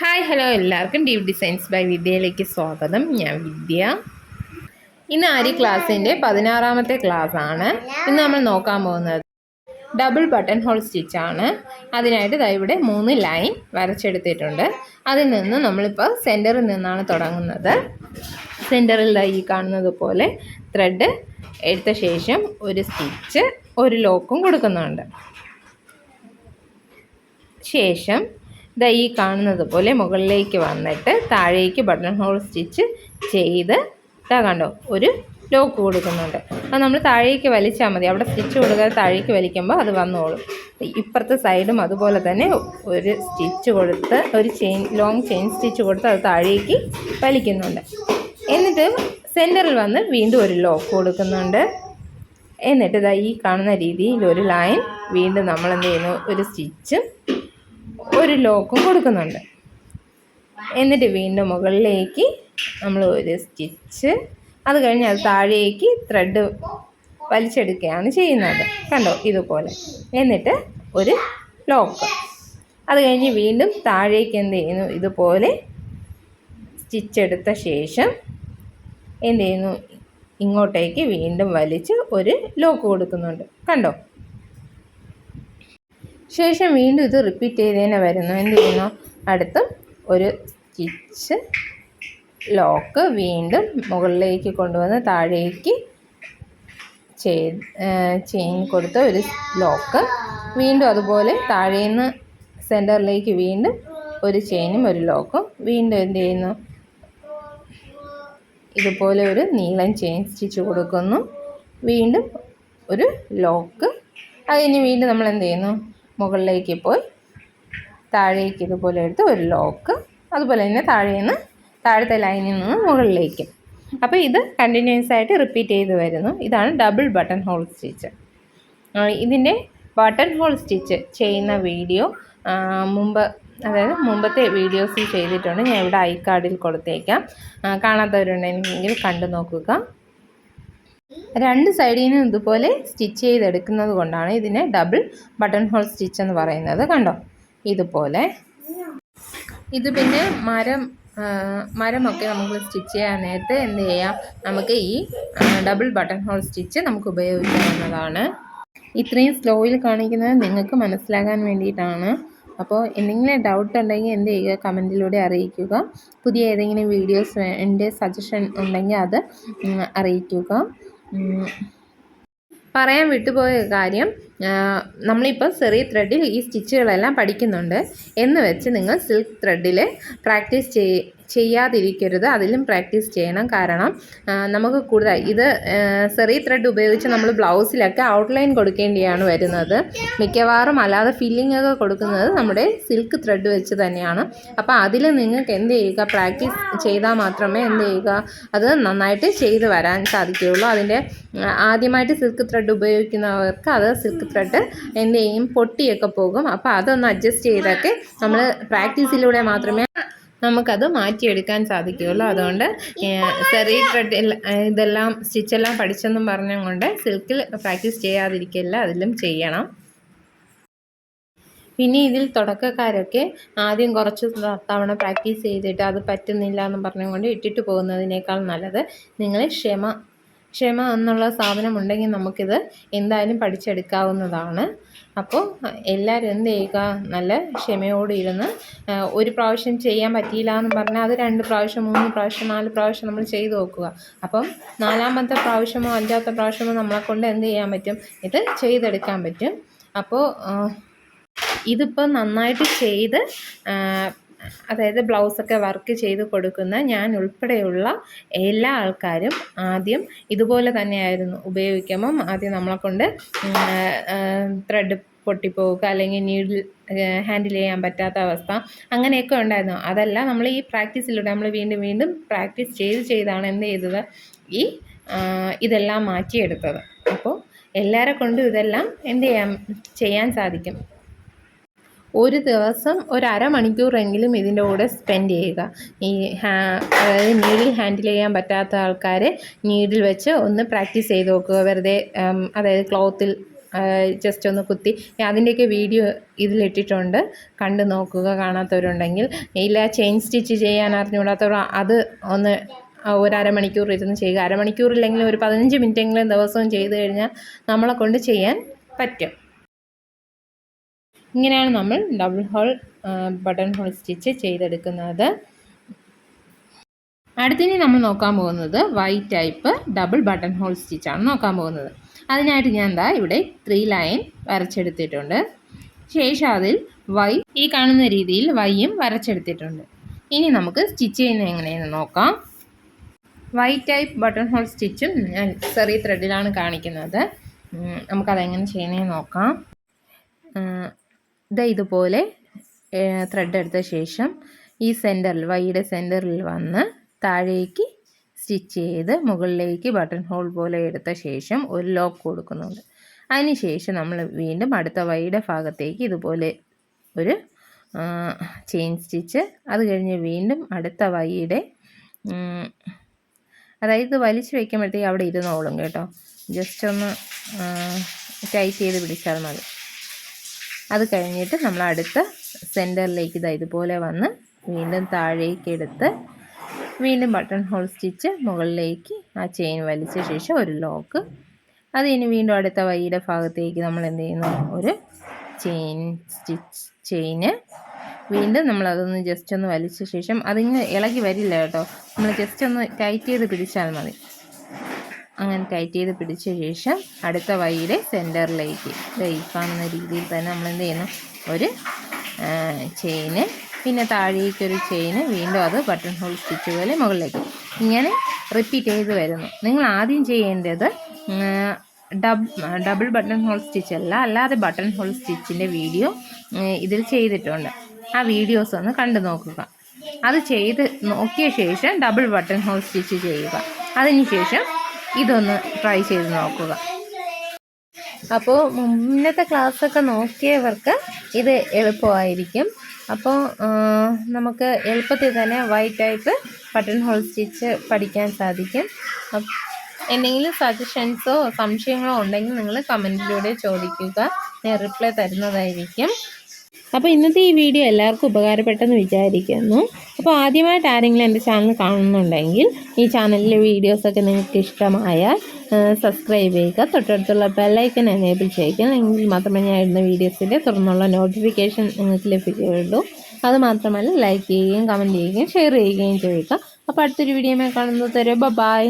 Hi hello എല്ലാവർക്കും deep designs by വിദ്യയിലേക്ക് സ്വാഗതം. ഞാൻ വിദ്യ. ഇന്ന് ആരി ക്ലാസ്സിന്റെ പതിനാറാമത്തെ ക്ലാസ് ആണ്. ഇന്ന് നമ്മൾ നോക്കാൻ പോകുന്നത് ഡബിൾ ബട്ടൺ ഹോൾ സ്റ്റിച്ച് ആണ്. അതിനായിട്ട് ദാ ഇവിടെ മൂന്ന് ലൈൻ വരച്ചെടുത്തിട്ടുണ്ട്. അതിൽ നിന്ന് നമ്മളിപ്പോൾ സെന്ററിൽ നിന്നാണ് തുടങ്ങുന്നത്. സെന്ററിൽ ദാ ഈ കാണുന്നത് പോലെ ത്രെഡ് എടുത്ത ശേഷം ഒരു സ്റ്റിച്ച് ഒരു ലോക്കും കൊടുക്കുന്നുണ്ട്. ശേഷം ദാ ഈ കാണുന്നത് പോലെ മുകളിലേക്ക് വന്നിട്ട് താഴേക്ക് ബട്ടൺ ഹോൾ സ്റ്റിച്ച് ചെയ്ത് ഇതാ കണ്ടോ ഒരു ലോക്ക് കൊടുക്കുന്നുണ്ട്. അത് നമ്മൾ താഴേക്ക് വലിച്ചാൽ മതി. അവിടെ സ്റ്റിച്ച് കൊടുക്കാതെ താഴേക്ക് വലിക്കുമ്പോൾ അത് വന്നോളും. ഇപ്പുറത്തെ സൈഡും അതുപോലെ തന്നെ ഒരു സ്റ്റിച്ച് കൊടുത്ത് ഒരു ചെയിൻ ലോങ് ചെയിൻ സ്റ്റിച്ച് കൊടുത്ത് അത് താഴേക്ക് വലിക്കുന്നുണ്ട്. എന്നിട്ട് സെന്ററിൽ വന്ന് വീണ്ടും ഒരു ലോക്ക് കൊടുക്കുന്നുണ്ട്. എന്നിട്ട് ഇതാ ഈ കാണുന്ന രീതിയിൽ ഒരു ലൈൻ വീണ്ടും നമ്മൾ എന്ത് ചെയ്യുന്നു? ഒരു സ്റ്റിച്ചും ഒരു ലോക്കും കൊടുക്കുന്നുണ്ട്. എന്നിട്ട് വീണ്ടും മുകളിലേക്ക് നമ്മൾ ഒരു സ്റ്റിച്ച് അത് കഴിഞ്ഞ് അത് താഴേക്ക് ത്രെഡ് വലിച്ചെടുക്കുകയാണ് ചെയ്യുന്നത്. കണ്ടോ? ഇതുപോലെ. എന്നിട്ട് ഒരു ലോക്ക്. അത് കഴിഞ്ഞ് വീണ്ടും താഴേക്ക് എന്ത് ചെയ്യുന്നു? ഇതുപോലെ സ്റ്റിച്ച് എടുത്ത ശേഷം എന്ത് ചെയ്യുന്നു? ഇങ്ങോട്ടേക്ക് വീണ്ടും വലിച്ച് ഒരു ലോക്ക് കൊടുക്കുന്നുണ്ട്. കണ്ടോ? ശേഷം വീണ്ടും ഇത് റിപ്പീറ്റ് ചെയ്ത് തന്നെ വരുന്നു. എന്ത് ചെയ്യുന്നു? അടുത്തും ഒരു സ്റ്റിച്ച് ലോക്ക് വീണ്ടും മുകളിലേക്ക് കൊണ്ടുവന്ന് താഴേക്ക് ചെയിൻ കൊടുത്ത ഒരു ലോക്ക് വീണ്ടും അതുപോലെ താഴേന്ന് സെന്ററിലേക്ക് വീണ്ടും ഒരു ചെയിനും ഒരു ലോക്കും വീണ്ടും എന്ത് ചെയ്യുന്നു? ഇതുപോലെ ഒരു നീളം ചെയിൻ സ്റ്റിച്ച് കൊടുക്കുന്നു. വീണ്ടും ഒരു ലോക്ക് അതിന് വീണ്ടും നമ്മൾ എന്ത് ചെയ്യുന്നു? മുകളിലേക്ക് പോയി. താഴേക്ക് ഇതുപോലെ എടുത്ത് ഒരു ലോക്ക്. അതുപോലെ തന്നെ താഴെ നിന്ന് താഴത്തെ ലൈനിൽ നിന്ന് മുകളിലേക്ക്. അപ്പോൾ ഇത് കണ്ടിന്യൂസ് ആയിട്ട് റിപ്പീറ്റ് ചെയ്ത് വരുന്നു. ഇതാണ് ഡബിൾ ബട്ടൺ ഹോൾ സ്റ്റിച്ച് ഇതിന്റെ ബട്ടൺ ഹോൾ സ്റ്റിച്ച് ചെയ്യുന്ന വീഡിയോ മുമ്പ് അതായത് മുമ്പത്തെ വീഡിയോസ് ചെയ്തിട്ടുണ്ട്. ഞാൻ ഇവിടെ ഐ കാർഡിൽ കൊടുത്തേക്കാം. കാണാത്തവരുണ്ടെങ്കിൽ കണ്ടു നോക്കുക. രണ്ട് സൈഡിൽ നിന്നും ഇതുപോലെ സ്റ്റിച്ച് ചെയ്തെടുക്കുന്നത് കൊണ്ടാണ് ഇതിനെ ഡബിൾ ബട്ടൺ ഹോൾ സ്റ്റിച്ച് എന്ന് പറയുന്നത്. കണ്ടോ? ഇതുപോലെ. ഇത് പിന്നെ മരം മരമൊക്കെ നമുക്ക് സ്റ്റിച്ച് ചെയ്യാൻ നേരത്തെ എന്ത് ചെയ്യാം? നമുക്ക് ഈ ഡബിൾ ബട്ടൺ ഹോൾ സ്റ്റിച്ച് നമുക്ക് ഉപയോഗിക്കാവുന്നതാണ്. ഇത്രയും സ്ലോയിൽ കാണിക്കുന്നത് നിങ്ങൾക്ക് മനസ്സിലാകാൻ വേണ്ടിയിട്ടാണ്. അപ്പോൾ എന്തെങ്കിലും ഡൗട്ട് ഉണ്ടെങ്കിൽ എന്ത് ചെയ്യുക? കമന്റിലൂടെ അറിയിക്കുക. പുതിയ ഏതെങ്കിലും വീഡിയോസ് എന്റെ സജഷൻ ഉണ്ടെങ്കിൽ അത് അറിയിക്കുക. പറയാൻ വിട്ടുപോയ കാര്യം നമ്മളിപ്പോൾ ചെറിയ ത്രെഡിൽ ഈ സ്റ്റിച്ചുകളെല്ലാം പഠിക്കുന്നുണ്ട്. എന്ന് വെച്ച് നിങ്ങൾ സിൽക്ക് ത്രെഡിൽ പ്രാക്ടീസ് ചെയ് ചെയ്യാതിരിക്കരുത്. അതിലും പ്രാക്ടീസ് ചെയ്യണം. കാരണം നമുക്ക് കൂടുതൽ ഇത് സെറി ത്രെഡ് ഉപയോഗിച്ച് നമ്മൾ ബ്ലൗസിലൊക്കെ ഔട്ട്ലൈൻ കൊടുക്കേണ്ടിയാണ് വരുന്നത്. മിക്കവാറും അല്ലാതെ ഫില്ലിംഗ് ഒക്കെ കൊടുക്കുന്നത് നമ്മുടെ സിൽക്ക് ത്രെഡ് വെച്ച് തന്നെയാണ്. അപ്പോൾ അതിൽ നിങ്ങൾക്ക് എന്ത് ചെയ്യുക? പ്രാക്ടീസ് ചെയ്താൽ മാത്രമേ എന്ത് ചെയ്യുക? അത് നന്നായിട്ട് ചെയ്ത് വരാൻ സാധിക്കുകയുള്ളൂ. അതിന്റെ ആദ്യമായിട്ട് സിൽക്ക് ത്രെഡ് ഉപയോഗിക്കുന്നവർക്ക് അത് സിൽക്ക് ത്രെഡ് എന്ത് ചെയ്യും പൊട്ടിയൊക്കെ പോകും. അപ്പോൾ അതൊന്ന് അഡ്ജസ്റ്റ് ചെയ്തൊക്കെ നമ്മൾ പ്രാക്ടീസിലൂടെ മാത്രമേ നമുക്കത് മാറ്റിയെടുക്കാൻ സാധിക്കുകയുള്ളൂ. അതുകൊണ്ട് സെറി ത്രെഡ് ഇതെല്ലാം സ്റ്റിച്ചെല്ലാം പഠിച്ചെന്നും പറഞ്ഞുകൊണ്ട് സിൽക്കിൽ പ്രാക്ടീസ് ചെയ്യാതിരിക്കില്ല അതിലും ചെയ്യണം. പിന്നെ ഇതിൽ തുടക്കക്കാരൊക്കെ ആദ്യം കുറച്ച് തവണ പ്രാക്ടീസ് ചെയ്തിട്ട് അത് പറ്റുന്നില്ല എന്ന് പറഞ്ഞുകൊണ്ട് ഇട്ടിട്ട് പോകുന്നതിനേക്കാൾ നല്ലത് നിങ്ങൾ ക്ഷമ ക്ഷമ എന്നുള്ള സാധനം ഉണ്ടെങ്കിൽ നമുക്കിത് എന്തായാലും പഠിച്ചെടുക്കാവുന്നതാണ്. അപ്പോൾ എല്ലാവരും എന്ത് ചെയ്യുക? നല്ല ക്ഷമയോടെ ഇരുന്ന് ഒരു പ്രാവശ്യം ചെയ്യാൻ പറ്റിയില്ല എന്ന് പറഞ്ഞാൽ അത് രണ്ട് പ്രാവശ്യം മൂന്ന് പ്രാവശ്യം നാല് പ്രാവശ്യം നമ്മൾ ചെയ്ത് നോക്കുക. അപ്പം നാലാമത്തെ പ്രാവശ്യമോ അഞ്ചാമത്തെ പ്രാവശ്യമോ നമ്മളെ കൊണ്ട് എന്ത് ചെയ്യാൻ പറ്റും? ഇത് ചെയ്തെടുക്കാൻ പറ്റും. അപ്പോൾ ഇതിപ്പോൾ നന്നായിട്ട് ചെയ്ത് അതായത് ബ്ലൗസൊക്കെ വർക്ക് ചെയ്ത് കൊടുക്കുന്ന ഞാൻ ഉൾപ്പെടെയുള്ള എല്ലാ ആൾക്കാരും ആദ്യം ഇതുപോലെ തന്നെയായിരുന്നു ഉപയോഗിക്കുമ്പം ആദ്യം നമ്മളെ കൊണ്ട് ത്രെഡ് പൊട്ടിപ്പോവുക അല്ലെങ്കിൽ നീഡിൽ ഹാൻഡിൽ ചെയ്യാൻ പറ്റാത്ത അവസ്ഥ അങ്ങനെയൊക്കെ ഉണ്ടായിരുന്നു. അതല്ല നമ്മൾ ഈ പ്രാക്ടീസിലൂടെ നമ്മൾ വീണ്ടും വീണ്ടും പ്രാക്ടീസ് ചെയ്ത് ചെയ്താണ് എന്ത് ചെയ്തത്? ഈ ഇതെല്ലാം മാറ്റിയെടുത്തത്. അപ്പോൾ എല്ലാവരെ കൊണ്ടും ഇതെല്ലാം എന്ത് ചെയ്യാൻ ചെയ്യാൻ സാധിക്കും. ഒരു ദിവസം ഒരു അരമണിക്കൂറെങ്കിലും ഇതിന്റെ കൂടെ സ്പെൻഡ് ചെയ്യുക. ഈ അതായത് നീഡിൽ ഹാൻഡിൽ ചെയ്യാൻ പറ്റാത്ത ആൾക്കാരെ നീഡിൽ വെച്ച് ഒന്ന് പ്രാക്ടീസ് ചെയ്ത് നോക്കുക. വെറുതെ അതായത് ക്ലോത്തിൽ ജസ്റ്റ് ഒന്ന് കുത്തി. അതിന്റെയൊക്കെ വീഡിയോ ഇതിലിട്ടിട്ടുണ്ട്. കണ്ടു നോക്കുക കാണാത്തവരുണ്ടെങ്കിൽ. ഇല്ല ചെയിൻ സ്റ്റിച്ച് ചെയ്യാൻ അറിഞ്ഞുകൂടാത്തവർ അത് ഒന്ന് ഒരു അരമണിക്കൂർ ഇരുന്ന് ചെയ്യുക. അരമണിക്കൂറില്ലെങ്കിലും ഒരു പതിനഞ്ച് മിനിറ്റെങ്കിലും ദിവസവും ചെയ്ത് കഴിഞ്ഞാൽ നമ്മളെ കൊണ്ട് ചെയ്യാൻ പറ്റും. ഇങ്ങനെയാണ് നമ്മൾ double hole button hole stitch ചെയ്തെടുക്കുന്നത്. അടുത്തിനി നമ്മൾ നോക്കാൻ പോകുന്നത് white type double button hole സ്റ്റിച്ചാണ് നോക്കാൻ പോകുന്നത്. അതിനായിട്ട് ഞാൻ എന്താ ഇവിടെ ത്രീ ലൈൻ വരച്ചെടുത്തിട്ടുണ്ട്. ശേഷം അതിൽ വൈ ഈ കാണുന്ന രീതിയിൽ വൈയും വരച്ചെടുത്തിട്ടുണ്ട്. ഇനി നമുക്ക് സ്റ്റിച്ച് ചെയ്യുന്നത് എങ്ങനെയെന്ന് നോക്കാം. വൈറ്റ് ടൈപ്പ് ബട്ടൺ ഹോൾ സ്റ്റിച്ചും ഞാൻ ചെറിയ ത്രെഡിലാണ് കാണിക്കുന്നത്. നമുക്കതെങ്ങനെ ചെയ്യണമെന്ന് നോക്കാം. ഇതാ ഇതുപോലെ ത്രെഡ് എടുത്ത ശേഷം ഈ സെന്ററിൽ വൈയുടെ സെന്ററിൽ വന്ന് താഴേക്ക് സ്റ്റിച്ച് ചെയ്ത് മുകളിലേക്ക് ബട്ടൺ ഹോൾ പോലെ എടുത്ത ശേഷം ഒരു ലോക്ക് കൊടുക്കുന്നുണ്ട്. അതിന് ശേഷം നമ്മൾ വീണ്ടും അടുത്ത വൈയുടെ ഭാഗത്തേക്ക് ഇതുപോലെ ഒരു ചെയിൻ സ്റ്റിച്ച് അത് കഴിഞ്ഞ് വീണ്ടും അടുത്ത വൈയുടെ അതായത് വലിച്ചു വയ്ക്കുമ്പോഴത്തേക്ക് അവിടെ ഇരുന്നോളും കേട്ടോ. ജസ്റ്റ് ഒന്ന് ടൈറ്റ് ചെയ്ത് പിടിച്ചാൽ മതി. അത് കഴിഞ്ഞിട്ട് നമ്മൾ അടുത്ത സെന്ററിലേക്ക് ഇതാ ഇതുപോലെ വന്ന് വീണ്ടും താഴേക്ക് എടുത്ത് വീണ്ടും ബട്ടൺ ഹോൾ സ്റ്റിച്ച് മുകളിലേക്ക് ആ ചെയിൻ വലിച്ച ശേഷം ഒരു ലോക്ക്. അത് ഇനി വീണ്ടും അടുത്ത വൈയുടെ ഭാഗത്തേക്ക് നമ്മൾ എന്ത് ചെയ്യുന്നു? ഒരു ചെയിൻ സ്റ്റിച്ച് ചെയിന് വീണ്ടും നമ്മൾ അതൊന്ന് ജസ്റ്റ് ഒന്ന് വലിച്ച ശേഷം അതിങ്ങനെ ഇളകി വരില്ല കേട്ടോ. നമ്മൾ ജസ്റ്റ് ഒന്ന് ടൈറ്റ് ചെയ്ത് പിടിച്ചാൽ മതി. അങ്ങനെ ടൈറ്റ് ചെയ്ത് പിടിച്ച ശേഷം അടുത്ത വൈയിലെ സെന്ററിലേക്ക് ഈ കാണുന്ന രീതിയിൽ തന്നെ നമ്മൾ എന്ത് ചെയ്യുന്നു? ഒരു ചെയിന് പിന്നെ താഴേക്ക് ഒരു ചെയിന് വീണ്ടും അത് ബട്ടൺ ഹോൾ സ്റ്റിച്ച് പോലെ മുകളിലേക്ക്. ഇങ്ങനെ റിപ്പീറ്റ് ചെയ്ത് വരുന്നു. നിങ്ങൾ ആദ്യം ചെയ്യേണ്ടത് dub double button hole stitch അല്ല അല്ലാതെ ബട്ടൺ ഹോൾ സ്റ്റിച്ചിന്റെ വീഡിയോ ഇതിൽ ചെയ്തിട്ടുണ്ട്. ആ വീഡിയോസ് ഒന്ന് കണ്ടു നോക്കുക. അത് ചെയ്ത് നോക്കിയ ശേഷം ഡബിൾ ബട്ടൺ ഹോൾ സ്റ്റിച്ച് ചെയ്യുക. അതിനുശേഷം ഇതൊന്ന് ട്രൈ ചെയ്ത് നോക്കുക. അപ്പോൾ മുന്നത്തെ ക്ലാസ്സൊക്കെ നോക്കിയവർക്ക് ഇത് എളുപ്പമായിരിക്കും. അപ്പോൾ നമുക്ക് എളുപ്പത്തിൽ തന്നെ white type button hole stitch പഠിക്കാൻ സാധിക്കും. എന്തെങ്കിലും സജഷൻസോ സംശയങ്ങളോ ഉണ്ടെങ്കിൽ നിങ്ങൾ കമന്റിലൂടെ ചോദിക്കുക. ഞാൻ റിപ്ലൈ തരുന്നതായിരിക്കും. അപ്പോൾ ഇന്നത്തെ ഈ വീഡിയോ എല്ലാവർക്കും ഉപകാരപ്പെട്ടെന്ന് വിചാരിക്കുന്നു. അപ്പോൾ ആദ്യമായിട്ട് ആരെങ്കിലും എന്റെ ചാനൽ കാണുന്നുണ്ടെങ്കിൽ ഈ ചാനലിലെ വീഡിയോസൊക്കെ നിങ്ങൾക്ക് ഇഷ്ടമായാൽ സബ്സ്ക്രൈബ് ചെയ്യുക. തൊട്ടടുത്തുള്ള ബെല്ലൈക്കൻ എനേബിൾ ചെയ്യുക. എങ്കിൽ മാത്രമേ ഞാൻ ഇടുന്ന വീഡിയോസിന്റെ തുറന്നുള്ള നോട്ടിഫിക്കേഷൻ നിങ്ങൾക്ക് ലഭിക്കുകയുള്ളൂ. അതുമാത്രമല്ല ലൈക്ക് ചെയ്യുകയും കമന്റ് ചെയ്യുകയും ഷെയർ ചെയ്യുകയും ചെയ്യുക. അപ്പോൾ അടുത്തൊരു വീഡിയോയിൽ കാണുന്നത് തരും ബൈ